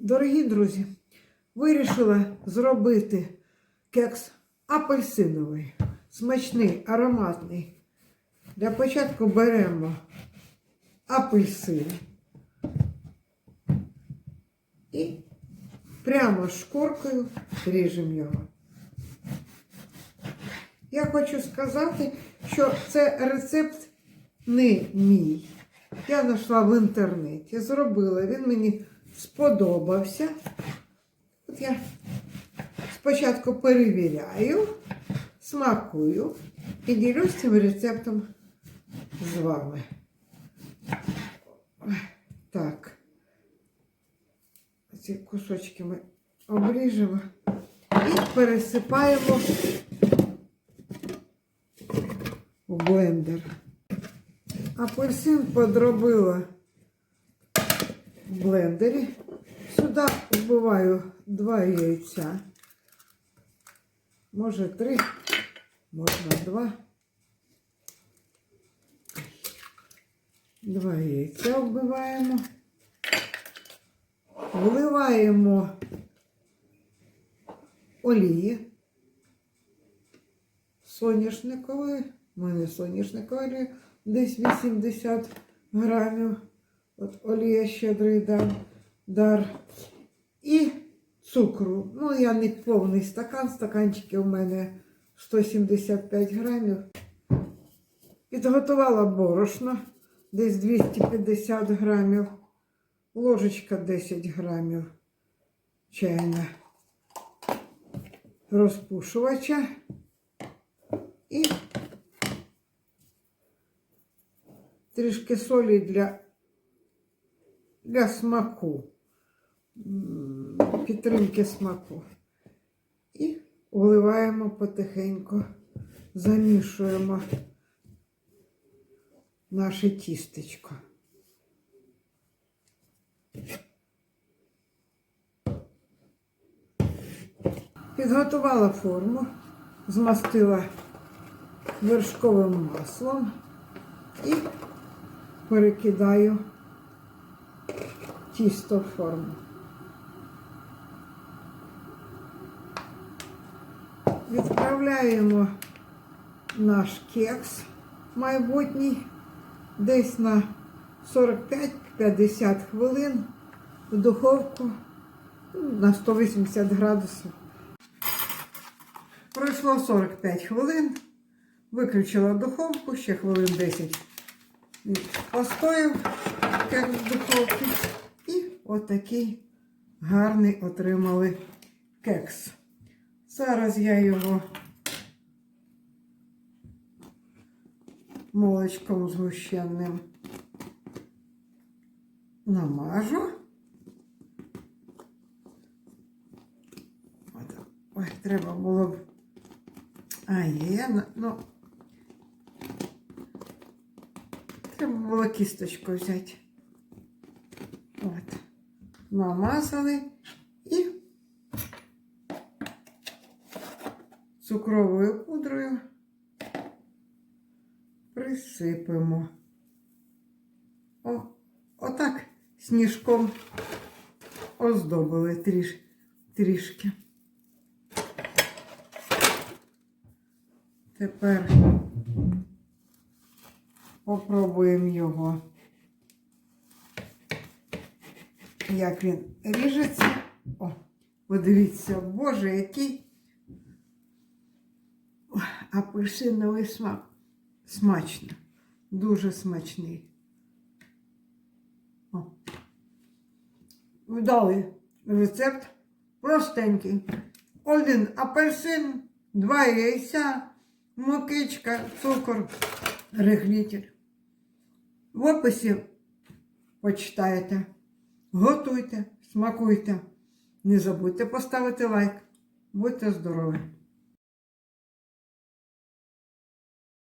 Дорогі друзі, вирішила зробити кекс апельсиновий, смачний, ароматний. Для початку беремо апельсин і прямо шкуркою ріжемо його. Я хочу сказати, що це рецепт не мій. Я знайшла в інтернеті, зробила, він мені сподобався. От я спочатку перевіряю, смакую і ділюсь цим рецептом з вами. Так. Ці кусочки ми обріжемо і пересипаємо в блендер. Апельсин подробила в блендері. Сюди вбиваю два яйця. Може три, можна два. Два яйця вбиваємо. Вливаємо олії соняшникової. У мене соняшникова олія десь 80 грамів. От олія щедрий дар, дар. І цукру. Ну, я не повний стакан, стаканчики у мене 175 грамів. Підготувала борошно десь 250 грамів, ложечка 10 грамів чайна розпушувача і трішки солі для, для смаку, підтримки смаку. І вливаємо потихеньку, замішуємо наше тістечко. Підготувала форму, змастила вершковим маслом і перекидаю тісто форму. Відправляємо наш кекс майбутній десь на 45-50 хвилин в духовку ну, на 180 градусів. Пройшло 45 хвилин, виключила духовку, ще хвилин 10 постояв як в духовці. Отакий гарний отримали кекс. Зараз я його молочком згущенним намажу. Ой, треба було б. А є, ну. Треба було кісточку взяти. От. Намазали і цукровою пудрою присипемо. О, отак сніжком оздобили тріш, трішки. Тепер попробуємо його, як він ріжеться. О, подивіться, боже, який апельсиновий смак. Смачно. Дуже смачний. О. Вдалий рецепт. Простенький. Один апельсин, два яйця, мукичка, цукор, рихлітель. В описі почитаєте. Готуйте, смакуйте. Не забудьте поставити лайк. Будьте здорові!